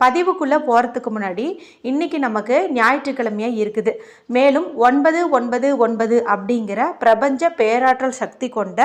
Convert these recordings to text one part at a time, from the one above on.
பதிவுக்குள்ளே போகிறதுக்கு முன்னாடி இன்றைக்கி நமக்கு ஞாயிற்றுக்கிழமையாக இருக்குது. மேலும் ஒன்பது ஒன்பது ஒன்பது அப்படிங்கிற பிரபஞ்ச பேராற்றல் சக்தி கொண்ட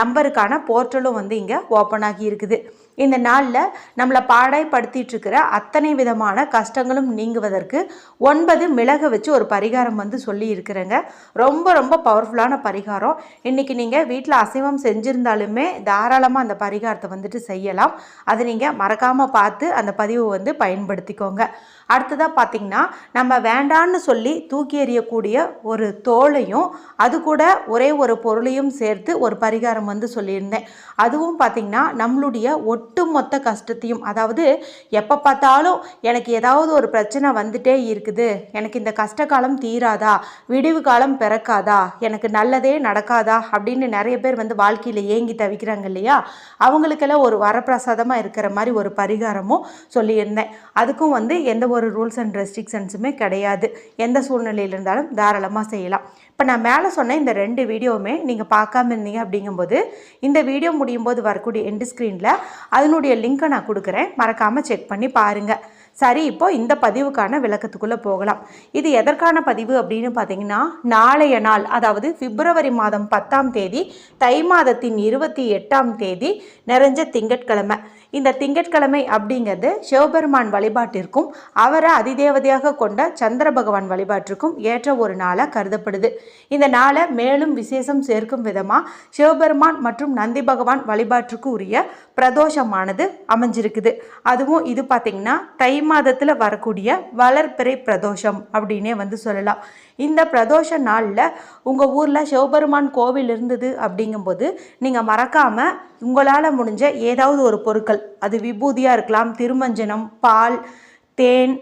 நம்பருக்கான போர்ட்டலும் வந்து இங்கே ஓப்பன் ஆகி இருக்குது. இந்த நாளில் நம்மளை பாடைப்படுத்திட்டுருக்கிற அத்தனை விதமான கஷ்டங்களும் நீங்குவதற்கு ஒன்பது மிளகை வச்சு ஒரு பரிகாரம் வந்து சொல்லி இருக்கிறேங்க. ரொம்ப ரொம்ப பவர்ஃபுல்லான பரிகாரம். இன்றைக்கி நீங்கள் வீட்டில் அசைவம் செஞ்சுருந்தாலுமே தாராளமாக அந்த பரிகாரத்தை வந்துட்டு செய்யலாம். அது நீங்கள் மறக்காமல் பார்த்து அந்த பதிவு வந்து பயன்படுத்திக்கோங்க. அடுத்ததாக பார்த்திங்கன்னா நம்ம வேண்டான்னு சொல்லி தூக்கி எறியக்கூடிய ஒரு தோலையும் அது கூட ஒரே ஒரு பொருளையும் சேர்த்து ஒரு பரிகாரம் வந்து சொல்லியிருந்தேன். அதுவும் பார்த்திங்கன்னா நம்மளுடைய ஒட்டுமொத்த கஷ்டத்தையும் அதாவது எப்போ பார்த்தாலும் எனக்கு ஏதாவது ஒரு பிரச்சனை வந்துட்டே இருக்குது எனக்கு இந்த கஷ்ட காலம் தீராதா விடிவு காலம் பிறக்காதா எனக்கு நல்லதே நடக்காதா அப்படின்னு நிறைய பேர் வந்து வாழ்க்கையில் ஏங்கி தவிக்கிறாங்க இல்லையா? அவங்களுக்கெல்லாம் ஒரு வரப்பிரசாதமாக இருக்கிற மாதிரி ஒரு பரிகாரமும் சொல்லியிருந்தேன். அதுக்கும் வந்து எந்த ஒரு ரூல்ஸ் அண்ட் ரெஸ்ட்ரிக்ஷன்ஸுமே கிடையாது. எந்த சூழ்நிலையில் இருந்தாலும் தாராளமாக செய்யலாம். இப்போ நான் மேலே சொன்ன இந்த ரெண்டு வீடியோவுமே நீங்கள் பார்க்காம இருந்தீங்க அப்படிங்கும்போது இந்த வீடியோ முடியும் போது வரக்கூடிய எண்டு ஸ்க்ரீனில் அதனுடைய லிங்க்கை நான் கொடுக்குறேன். மறக்காமல் செக் பண்ணி பாருங்கள் சரி இப்போ இந்த பதிவுக்கான விளக்கத்துக்குள்ளே போகலாம். இது எதற்கான பதிவு அப்படின்னு பார்த்தீங்கன்னா நாளைய நாள் அதாவது பிப்ரவரி மாதம் பத்தாம் தேதி தை மாதத்தின் இருபத்தி எட்டாம் தேதி நிறைஞ்ச திங்கட்கிழமை. இந்த திங்கட்கிழமை அப்படிங்கிறது சிவபெருமான் வழிபாட்டிற்கும் அவரை அதிதேவதையாக கொண்ட சந்திர பகவான் வழிபாட்டிற்கும் ஏற்ற ஒரு நாளாக கருதப்படுது. இந்த நாளை மேலும் விசேஷம் சேர்க்கும் விதமாக சிவபெருமான் மற்றும் நந்தி பகவான் வழிபாட்டிற்கு உரிய பிரதோஷமானது அமைஞ்சிருக்குது. அதுவும் இது பார்த்திங்கன்னா தை மாதத்தில் வரக்கூடிய வளர்பிறை பிரதோஷம் அப்படின்னே வந்து சொல்லலாம். இந்த பிரதோஷ நாளில் உங்கள் ஊரில் சிவபெருமான் கோவில் இருந்தது அப்படிங்கும்போது நீங்கள் மறக்காமல் உங்களால் முடிஞ்ச ஏதாவது ஒரு பொருட்கள் அது விபூதியாக இருக்கலாம் திருமஞ்சனம் பால் தேன்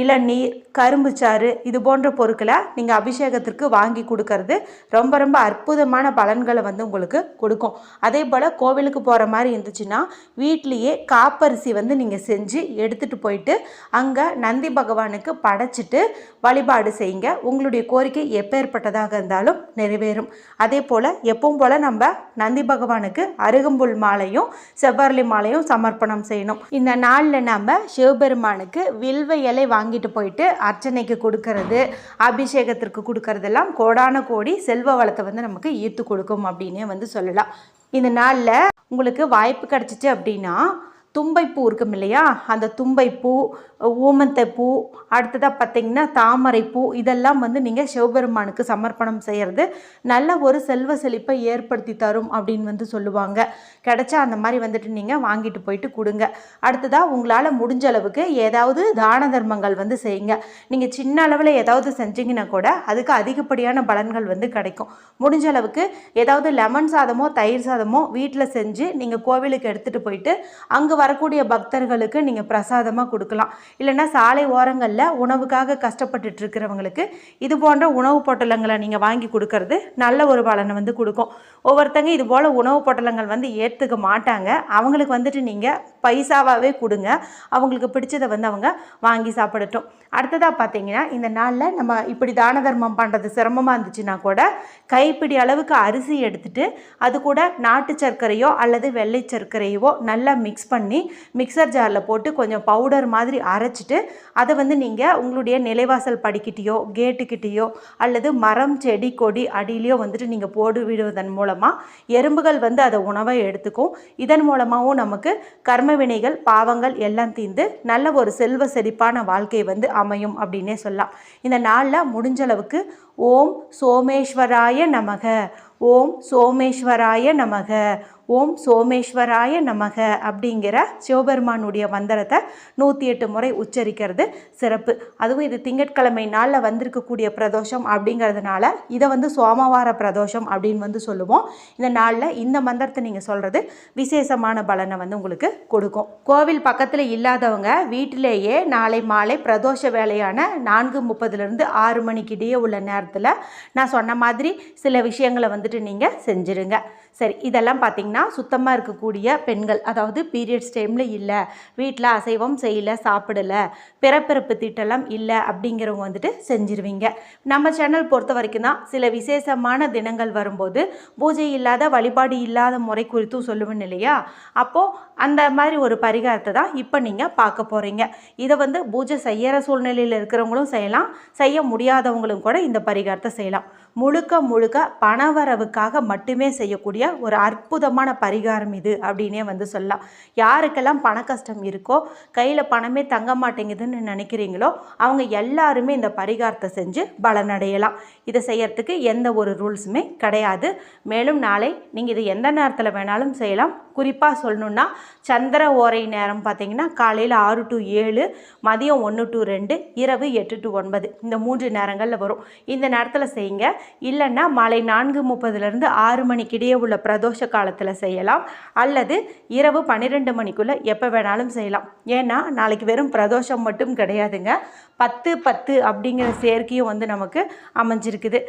இளநீர் கரும்பு சாறு இது போன்ற பொருட்களை நீங்கள் அபிஷேகத்திற்கு வாங்கி கொடுக்கறது ரொம்ப ரொம்ப அற்புதமான பலன்களை வந்து உங்களுக்கு கொடுக்கும். அதே போல் கோவிலுக்கு போகிற மாதிரி இருந்துச்சுன்னா வீட்லேயே காப்பரிசி வந்து நீங்கள் செஞ்சு எடுத்துகிட்டு போயிட்டு அங்கே நந்தி பகவானுக்கு படைச்சிட்டு வழிபாடு செய்யுங்க. உங்களுடைய கோரிக்கை எப்பேற்பட்டதாக இருந்தாலும் நிறைவேறும். அதே போல் எப்பவும் போல் நம்ம நந்தி பகவானுக்கு அருகம்புல் மாலையும் செவ்வரளி மாலையும் சமர்ப்பணம் செய்யணும். இந்த நாளில் நம்ம சிவபெருமானுக்கு வில்வ இலை வாங்கிட்டு போயிட்டு அர்ச்சனைக்கு கொடுக்கறது அபிஷேகத்திற்கு கொடுக்கறதெல்லாம் கோடான கோடி செல்வ வளத்தை வந்து நமக்கு ஈர்த்து கொடுக்கும் அப்படின்னே வந்து சொல்லலாம். இந்த நாளில் உங்களுக்கு வாய்ப்பு கிடச்சிச்சு அப்படின்னா தும்பைப்பூ இருக்கும் இல்லையா? அந்த தும்பைப்பூ ஊமந்தைப்பூ பூ அடுத்ததாக பார்த்தீங்கன்னா தாமரைப்பூ இதெல்லாம் வந்து நீங்கள் சிவபெருமானுக்கு சமர்ப்பணம் செய்கிறது நல்ல ஒரு செல்வ செழிப்பை ஏற்படுத்தி தரும் அப்படின்னு வந்து சொல்லுவாங்க. கிடச்சா அந்த மாதிரி வந்துட்டு நீங்கள் வாங்கிட்டு போயிட்டு கொடுங்க. அடுத்ததாக உங்களால் முடிஞ்ச அளவுக்கு ஏதாவது தான தர்மங்கள் வந்து செய்யுங்க. நீங்கள் சின்ன அளவில் ஏதாவது செஞ்சீங்கன்னா கூட அதுக்கு அதிகப்படியான பலன்கள் வந்து கிடைக்கும். முடிஞ்ச அளவுக்கு ஏதாவது லெமன் சாதமோ தயிர் சாதமோ வீட்டில் செஞ்சு நீங்கள் கோவிலுக்கு எடுத்துகிட்டு போயிட்டு அங்கே வரக்கூடிய பக்தர்களுக்கு நீங்கள் பிரசாதமாக கொடுக்கலாம். இல்லைன்னா சாலை ஓரங்களில் உணவுக்காக கஷ்டப்பட்டுட்டு இருக்கிறவங்களுக்கு இது போன்ற உணவு பொட்டலங்களை நீங்கள் வாங்கி கொடுக்கறது நல்ல ஒரு பலனை வந்து கொடுக்கும். ஒவ்வொருத்தங்க இது போல் உணவு பொட்டலங்கள் வந்து ஏற்றுக்க மாட்டாங்க. அவங்களுக்கு வந்துட்டு நீங்கள் பைசாவாகவே கொடுங்க. அவங்களுக்கு பிடிச்சதை வந்து அவங்க வாங்கி சாப்பிடட்டும். அடுத்ததாக பார்த்தீங்கன்னா இந்த நாளில் நம்ம இப்படி தான தர்மம் பண்ணுறது சிரமமாக இருந்துச்சுன்னா கூட கைப்பிடி அளவுக்கு அரிசி எடுத்துகிட்டு அது கூட நாட்டு சர்க்கரையோ அல்லது வெள்ளை சர்க்கரையோ நல்லா மிக்ஸ் பண்ணி மிக்சர் ஜாரில் போட்டு கொஞ்சம் பவுடர் மாதிரி அரைச்சிட்டு அதை வந்து நீங்கள் உங்களுடைய நிலைவாசல் படிக்கிட்டேயோ கேட்டுக்கிட்டேயோ அல்லது மரம் செடி கொடி அடியிலையோ வந்துட்டு நீங்கள் போடு விடுவதன் மூலமாக எறும்புகள் வந்து அதை உணவை எடுத்துக்கும். இதன் மூலமாகவும் நமக்கு கர்ம வினைகள் பாவங்கள் எல்லாம் தீர்ந்து நல்ல ஒரு செல்வ செழிப்பான வாழ்க்கை வந்து அமையும் அப்படின்னே சொல்லலாம். இந்த நாளில் முடிஞ்சளவுக்கு ஓம் சோமேஸ்வராய நமக. ஓம் சோமேஸ்வராய நமக. ஓம் சோமேஸ்வராய நமக அப்படிங்கிற சிவபெருமானுடைய மந்திரத்தை நூற்றி எட்டு முறை உச்சரிக்கிறது. சிறப்பு. அதுவும் இது திங்கட்கிழமை நாளில் வந்திருக்கக்கூடிய பிரதோஷம் அப்படிங்கிறதுனால இதை வந்து சோமவார பிரதோஷம் அப்படின்னு வந்து சொல்லுவோம். இந்த நாளில் இந்த மந்திரத்தை நீங்கள் சொல்கிறது விசேஷமான பலனை வந்து உங்களுக்கு கொடுக்கும். கோவில் பக்கத்தில் இல்லாதவங்க வீட்டிலேயே நாளை மாலை பிரதோஷ வேலையான நான்கு முப்பதுலேருந்து ஆறு மணிக்கு இடையே உள்ள நேரத்தில் நான் சொன்ன மாதிரி சில விஷயங்களை வந்துட்டு நீங்கள் செஞ்சுருங்க. சரி இதெல்லாம் பார்த்தீங்கன்னா சுத்தமாக இருக்கக்கூடிய பெண்கள் அதாவது பீரியட்ஸ் டைமில் இல்லை வீட்டில் அசைவம் செய்யலை சாப்பிடலை பிறப்பிறப்பு திட்டெல்லாம் இல்லை அப்படிங்கிறவங்க வந்துட்டு செஞ்சிருவீங்க. நம்ம சேனல் பொறுத்த வரைக்கும் தான் சில விசேஷமான தினங்கள் வரும்போது பூஜை இல்லாத வழிபாடு இல்லாத முறை குறித்தும் சொல்லுவேன் இல்லையா? அப்போது அந்த மாதிரி ஒரு பரிகாரத்தை தான் இப்போ நீங்கள் பார்க்க போகிறீங்க இதை வந்து பூஜை செய்கிற சூழ்நிலையில் இருக்கிறவங்களும் செய்யலாம் செய்ய முடியாதவங்களும் கூட இந்த பரிகாரத்தை செய்யலாம். முழுக்க முழுக்க பணவரவுக்காக மட்டுமே செய்யக்கூடிய ஒரு அற்புதமான பரிகாரம் இது அப்படின்னே வந்து சொல்லலாம். யாருக்கெல்லாம் பண கஷ்டம் இருக்கோ கையில் பணமே தங்க மாட்டேங்குதுன்னு நினைக்கிறீங்களோ அவங்க எல்லாருமே இந்த பரிகாரத்தை செஞ்சு பலனடையலாம். இதை செய்யறதுக்கு எந்த ஒரு ரூல்ஸுமே கிடையாது. மேலும் நாளை நீங்கள் இது எந்த நேரத்தில் வேணாலும் செய்யலாம். குறிப்பாக சொல்லணுன்னா சந்திர ஓரை நேரம் பார்த்தீங்கன்னா காலையில் ஆறு டு ஏழு மதியம் ஒன்று டு ரெண்டு இரவு எட்டு டு ஒன்பது. இந்த மூன்று நேரங்களில் வரும். இந்த நேரத்தில் செய்யுங்க. இல்லைன்னா மாலை நான்கு முப்பதுலேருந்து ஆறு மணிக்கிடையே உள்ள பிரதோஷ காலத்தில் செய்யலாம். அல்லது இரவு பன்னிரெண்டு மணிக்குள்ளே எப்போ வேணாலும் செய்யலாம். ஏன்னா நாளைக்கு வெறும் பிரதோஷம் மட்டும் கிடையாதுங்க. பத்து பத்து அப்படிங்கிற சேர்க்கையும் வந்து நமக்கு அமைஞ்சிருக்குது.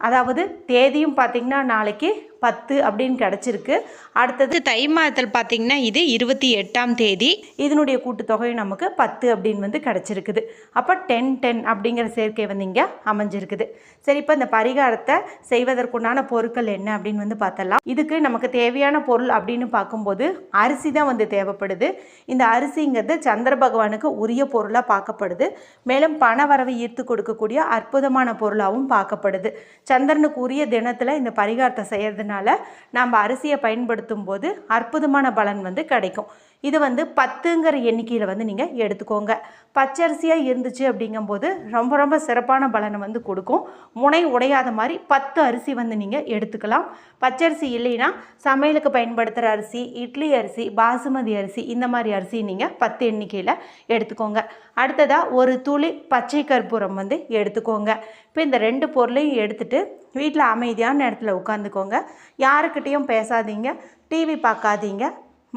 அதாவது தேதியும் பார்த்திங்கன்னா நாளைக்கு பத்து அப்படின்னு கிடச்சிருக்கு. அடுத்தது தை மாதத்தில் பார்த்திங்கன்னா இது இருபத்தி எட்டாம் தேதி. இதனுடைய கூட்டுத்தொகை நமக்கு பத்து அப்படின்னு வந்து கிடச்சிருக்குது. அப்போ டென் டென் அப்படிங்கிற சேர்க்கை வந்து இங்கே அமைஞ்சிருக்குது. சரி இப்போ இந்த பரிகாரத்தை செய்வதற்குண்டான பொருட்கள் என்ன அப்படின்னு வந்து பார்த்தலாம். இதுக்கு நமக்கு தேவையான பொருள் அப்படின்னு பார்க்கும்போது அரிசி தான் வந்து தேவைப்படுது. இந்த அரிசிங்கிறது சந்திர பகவானுக்கு உரிய பொருளாக பார்க்கப்படுது. மேலும் பண வரவை ஈர்த்து கொடுக்கக்கூடிய அற்புதமான பொருளாகவும் பார்க்கப்படுது. சந்திரனுக்கு உரிய தினத்தில் இந்த பரிகாரத்தை செய்யறதுனால நம்ம அரிசியை பயன்படுத்தும் போது அற்புதமான பலன் வந்து கிடைக்கும். இது வந்து பத்துங்கிற எண்ணிக்கையில் வந்து நீங்கள் எடுத்துக்கோங்க. பச்சரிசியாக இருந்துச்சு அப்படிங்கும்போது ரொம்ப ரொம்ப சிறப்பான பலனை வந்து கொடுக்கும். முனை உடையாத மாதிரி பத்து அரிசி வந்து நீங்கள் எடுத்துக்கலாம். பச்சரிசி இல்லைன்னா சமையலுக்கு பயன்படுத்துகிற அரிசி இட்லி அரிசி பாசுமதி அரிசி இந்த மாதிரி அரிசி நீங்கள் பத்து எண்ணிக்கையில் எடுத்துக்கோங்க. அடுத்ததாக ஒரு துளி பச்சை கற்பூரம் வந்து எடுத்துக்கோங்க. இப்போ இந்த ரெண்டு பொருளையும் எடுத்துகிட்டு வீட்டில் அமைதியான இடத்துல உட்காந்துக்கோங்க. யாருக்கிட்டேயும் பேசாதீங்க. டிவி பார்க்காதீங்க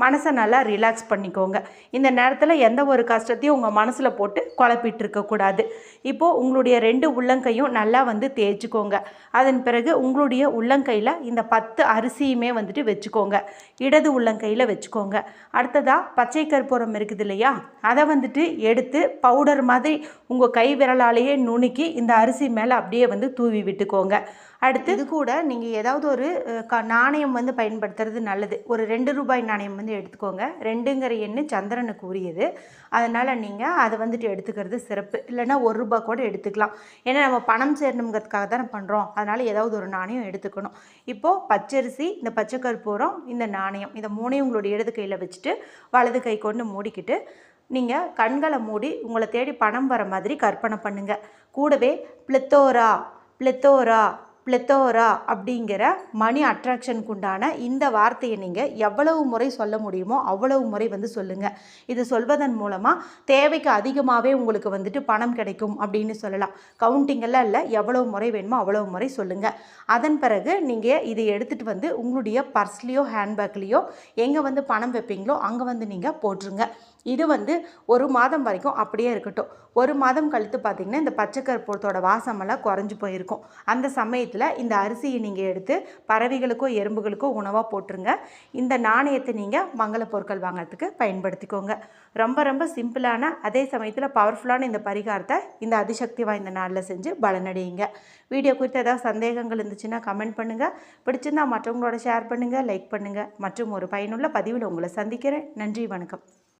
மனசை நல்லா ரிலாக்ஸ் பண்ணிக்கோங்க. இந்த நேரத்தில் எந்த ஒரு கஷ்டத்தையும் உங்கள் மனசில் போட்டு குழப்பிட்டு இருக்கக்கூடாது இப்போது உங்களுடைய ரெண்டு உள்ளங்கையும் நல்லா வந்து தேய்ச்சிக்கோங்க. அதன் பிறகு உங்களுடைய உள்ளங்கையில் இந்த பத்து அரிசியுமே வந்துட்டு வச்சுக்கோங்க. இடது உள்ளங்கையில் வச்சுக்கோங்க. அடுத்ததாக பச்சை கற்பூரம் இருக்குது இல்லையா? அதை வந்துட்டு எடுத்து பவுடர் மாதிரி உங்கள் கை விரலாலேயே நுணுக்கி இந்த அரிசி மேலே அப்படியே வந்து தூவி விட்டுக்கோங்க. அடுத்து? இது கூட நீங்கள் ஏதாவது ஒரு க நாணயம் வந்து பயன்படுத்துறது நல்லது. ஒரு ரெண்டு ரூபாய் நாணயம் வந்து எடுத்துக்கோங்க. ரெண்டுங்கிற எண்ணு சந்திரனுக்கு உரியது அதனால் நீங்கள் அதை வந்துட்டு எடுத்துக்கிறது சிறப்பு. இல்லைன்னா ஒரு ரூபா கூட எடுத்துக்கலாம். ஏன்னா நம்ம பணம் சேரணுங்கிறதுக்காக தானே பண்ணுறோம் அதனால் ஏதாவது ஒரு நாணயம் எடுத்துக்கணும். இப்போது பச்சரிசி இந்த பச்சை கற்பூரம் இந்த நாணயம் இந்த மூணையும் உங்களுடைய இடது கையில் வச்சுட்டு வலது கை கொண்டு மூடிக்கிட்டு நீங்கள் கண்களை மூடி உங்களை தேடி பணம் வர மாதிரி கற்பனை பண்ணுங்கள் கூடவே பிளத்தோரா பிளத்தோரா பிளத்தோரா அப்படிங்கிற மணி அட்ராக்ஷனுக்கு உண்டான இந்த வார்த்தையை நீங்கள் எவ்வளவு முறை சொல்ல முடியுமோ அவ்வளவு முறை வந்து சொல்லுங்கள் இது சொல்வதன் மூலமாக தேவைக்கு அதிகமாகவே உங்களுக்கு வந்துட்டு பணம் கிடைக்கும் அப்படின்னு சொல்லலாம். கவுண்டிங்கெல்லாம் இல்லை எவ்வளவு முறை வேணுமோ அவ்வளவு முறை சொல்லுங்கள் அதன் பிறகு நீங்கள் இதை எடுத்துகிட்டு வந்து உங்களுடைய பர்ஸ்லேயோ ஹேண்ட்பேக்லேயோ எங்கே வந்து பணம் வைப்பீங்களோ அங்கே வந்து நீங்கள் போட்டுருங்க. இது வந்து ஒரு மாதம் வரைக்கும் அப்படியே இருக்கட்டும். ஒரு மாதம் கழித்து பார்த்தீங்கன்னா இந்த பச்சைக்கற்பூரத்தோட வாசமெல்லாம் குறைஞ்சி போயிருக்கும். அந்த சமயத்தில் இந்த அரிசியை நீங்கள் எடுத்து பறவைகளுக்கோ எறும்புகளுக்கோ உணவாக போட்டுருங்க. இந்த நாணயத்தை நீங்கள் மங்கள பொருட்கள் வாங்குறதுக்கு பயன்படுத்திக்கோங்க. ரொம்ப ரொம்ப சிம்பிளான அதே சமயத்தில் பவர்ஃபுல்லான இந்த பரிகாரத்தை இந்த அதிசக்தி வாய்ந்த நாளில் செஞ்சு பலனடையுங்க. வீடியோ குறித்து ஏதாவது சந்தேகங்கள் இருந்துச்சுன்னா கமெண்ட் பண்ணுங்கள் பிடிச்சிருந்தா மற்றவங்களோட ஷேர் பண்ணுங்கள் லைக் பண்ணுங்கள் மற்றும் ஒரு பயனுள்ள பதிவில் உங்களை சந்திக்கிறேன். நன்றி வணக்கம்.